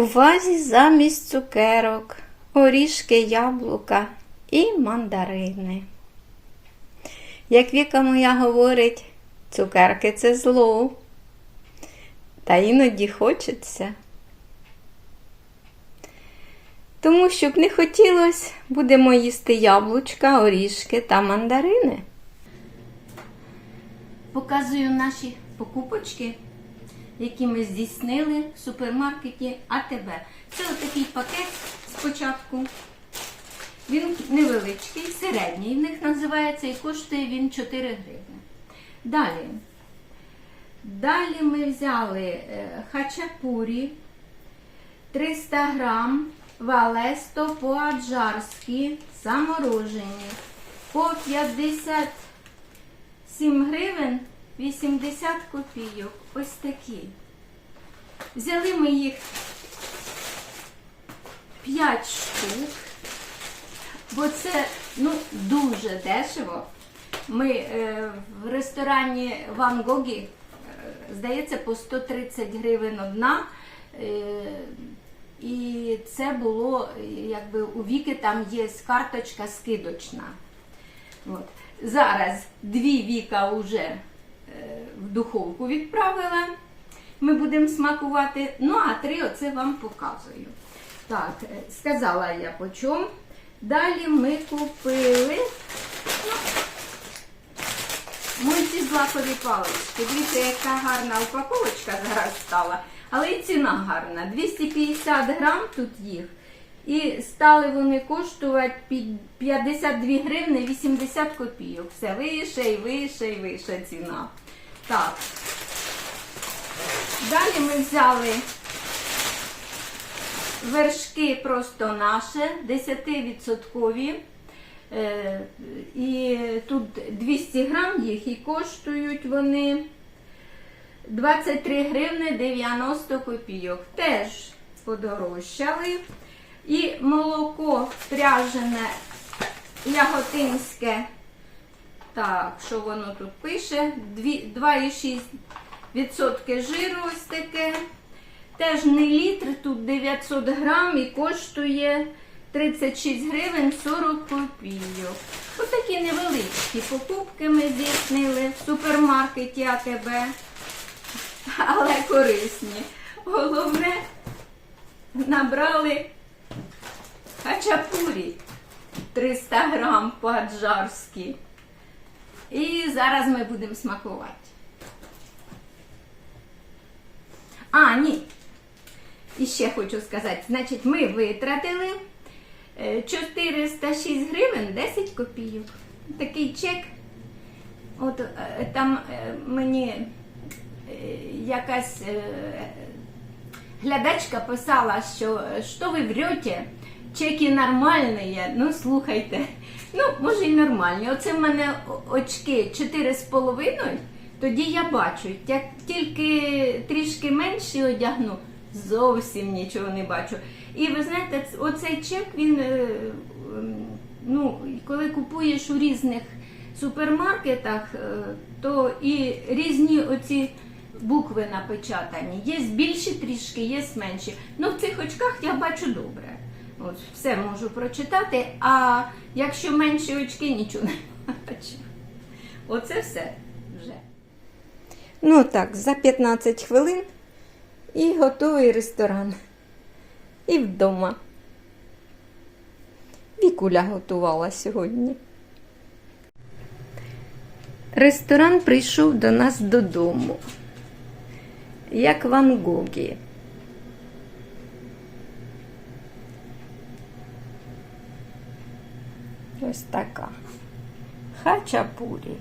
У вазі замість цукерок, орішки, яблука і мандарини. Як Віка моя говорить, цукерки це зло. Та іноді хочеться. Тому, щоб не хотілося, будемо їсти яблучка, орішки та мандарини. Показую наші покупочки, які ми здійснили в супермаркеті АТБ. Це отакий пакет спочатку. Він невеличкий, середній в них називається і коштує він 4 гривні. Далі. Далі ми взяли е, хачапурі 300 грам, валесто по-аджарськи, заморожені по 57 гривень 80 копійок. Ось такі. Взяли ми їх 5 штук, бо це ну, дуже дешево. Ми е, в ресторані Ван Гогі, е, здається, по 130 гривень одна. Е, і це було, якби у віки там є карточка скидочна. От. Зараз дві віка вже в духовку відправила. Ми будемо смакувати. Ну, а три оце вам показую. Так, е, сказала я по чому. Далі ми купили ну, мультизлакові палички. Дивіться, яка гарна упаковочка зараз стала. Але і ціна гарна. 250 грам тут їх. І стали вони коштувати під 52 гривни 80 копійок. Все вище і вище і вище ціна. Так. Далі ми взяли вершки просто наше, 10%. Е, І тут 200 грам їх і коштують вони 23 гривни 90 копійок. Теж подорожчали. І молоко пряжене яготинське. Так, що воно тут пише? 2,6% жиру ось таке. Теж не літр, тут 900 грам і коштує 36 гривень 40 копійок. Ось такі невеличкі покупки ми здійснили в супермаркеті АТБ. Але корисні. Головне, набрали хачапурі 300 грам по-аджарськи. І зараз ми будемо смакувати. А, ні. І ще хочу сказати, значить, ми витратили е, 406 гривень 10 копійок. Такий чек. От е, там е, мені е, якась е, глядачка писала, що що ви врете, чеки нормальні. Ну, слухайте, ну, може і нормальні. Оце в мене очки 4,5, тоді я бачу. Як тільки трішки менші одягну, зовсім нічого не бачу. І ви знаєте, оцей чек, він, е, ем, ну, коли купуєш у різних супермаркетах, е, то і різні оці букви напечатані. Є більші трішки, є менші. Ну, в цих очках я бачу добре. От, все можу прочитати, а якщо менші очки, нічого не бачу. Оце все вже. Ну так, за 15 хвилин і готовий ресторан. І вдома. Вікуля готувала сьогодні. Ресторан прийшов до нас додому. Як Ван Гогі. Ось така. Хачапурі.